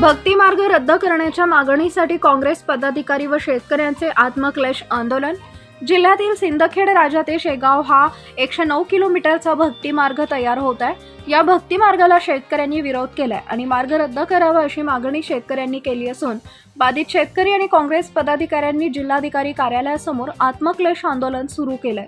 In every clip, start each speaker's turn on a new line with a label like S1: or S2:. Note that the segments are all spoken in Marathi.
S1: भक्ती मार्ग रद्द करण्याच्या मागणीसाठी काँग्रेस पदाधिकारी व शेतकऱ्यांचे आत्मक्लेश आंदोलन. जिल्ह्यातील सिंदखेड राजा ते शेगाव हा एकशे नऊ किलोमीटरचा भक्ती मार्ग तयार होत आहे. या भक्ती मार्गाला शेतकऱ्यांनी विरोध केलाय आणि मार्ग रद्द करावा अशी मागणी शेतकऱ्यांनी केली असून बाधित शेतकरी आणि काँग्रेस पदाधिकाऱ्यांनी जिल्हाधिकारी कार्यालयासमोर आत्मक्लेश आंदोलन सुरू केलंय.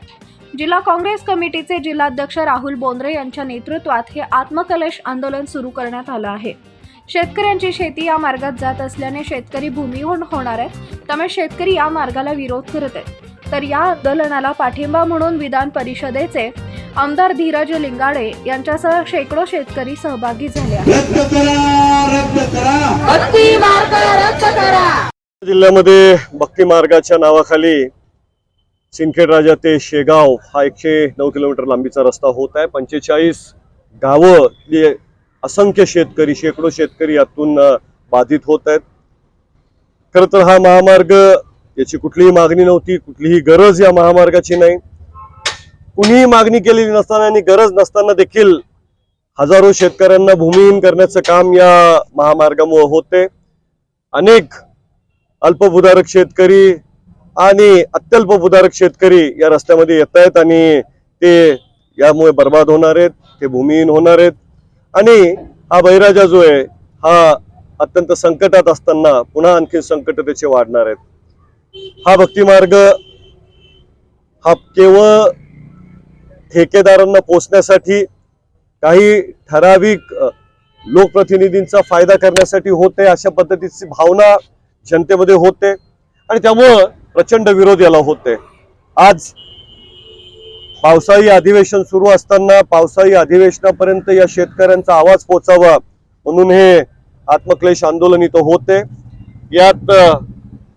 S1: जिल्हा काँग्रेस कमिटीचे जिल्हाध्यक्ष राहुल बोंद्रे यांच्या नेतृत्वात हे आत्मकलेश आंदोलन सुरू करण्यात आलं आहे. शेतकऱ्यांची शेती या मार्गात जात असल्याने शेतकरी भूमिहीन होणार आहेत. त्यामुळे शेतकरी या मार्गाला विरोध करत आहेत. तर या आंदोलनाला पाठिंबा म्हणून विधान परिषदेचे आमदार धीरज लिंगाडे यांच्यासह शेकडो शेतकरी सहभागी झाले आहेत.
S2: रद्द करा रद्द करा.
S3: भक्ती मार्ग रद्द करा.
S4: जिल्ह्यामध्ये भक्ती मार्गाच्या नावाखाली सिंदखेड राजा ते शेगाव हा एकशे नऊ किलोमीटर लांबीचा रस्ता होत आहे. पंचेचाळीस गावं असंख्य शेतकरी शेकडो शेतकरी यातून बाधित होत आहेत. खरं तर हा महामार्ग याची कुठलीही मागणी नव्हती कुठलीही गरज या महामार्गाची नाही. कुणीही मागणी केलेली नसताना आणि गरज नसताना देखील हजारो शेतकऱ्यांना भूमिहीन करण्याचं काम या महामार्गामुळे होते. अनेक अल्पभूधारक शेतकरी आणि अत्यल्पभूधारक शेतकरी या रस्त्यामध्ये येत आहेत आणि ते यामुळे बर्बाद होणार आहेत ते भूमिहीन होणार आहेत. आणि हा बैराजा जो आहे हा अत्यंत संकटात असताना पुन्हा आणखी संकट त्याचे वाढणार आहेत. हा भक्तिमार्ग हा केवळ ठेकेदारांना पोचण्यासाठी काही ठराविक लोकप्रतिनिधींचा फायदा करण्यासाठी होते अशा पद्धतीची भावना जनतेमध्ये होते. आणि त्यामुळं प्रचंड विरोध याला होते. आज पावसाळी अधिवेशन सुरू असताना पावसाळी अधिवेशनापर्यंत या शेतकऱ्यांचा आवाज पोचावा म्हणून हे आत्मक्लेश आंदोलन इथं होते. यात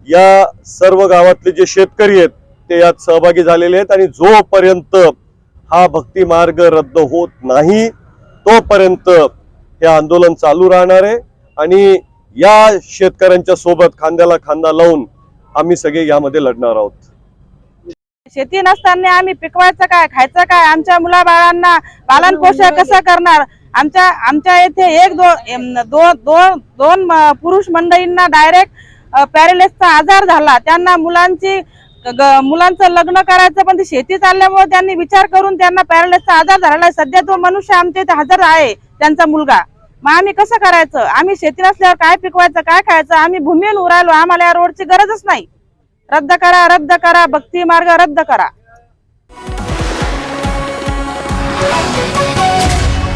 S4: या सर्व गावातले जे शेतकरी आहेत ते यात सहभागी झालेले आहेत आणि जोपर्यंत हा भक्ती मार्ग रद्द होत नाही तोपर्यंत हे आंदोलन चालू राहणार आहे. आणि या शेतकऱ्यांच्या सोबत खांद्याला खांदा लावून आम्ही सगळे यामध्ये लढणार आहोत.
S3: शेती नसताना आम्ही पिकवायचं काय खायचं काय? आमच्या मुलाबाळांना पालन पोषण कसं करणार? आमच्या आमच्या येथे एक दोन दोन दोन म- पुरुष मंडळींना डायरेक्ट पॅरेलिसचा आजार झाला. त्यांना मुलांची मुलांचं लग्न करायचं पण ती शेती चालल्यामुळे त्यांनी विचार करून त्यांना पॅरेलिसचा आजार झालेला आहे. सध्या तो मनुष्य आमच्या इथे हजर आहे त्यांचा मुलगा. मग आम्ही कसं करायचं? आम्ही शेती नसल्यावर काय पिकवायचं काय खायचं? आम्ही भूमीहून उरायलो. आम्हाला या रोडची गरजच नाही. रद्द करा रद्द करा भक्ती मार्ग रद्द करा.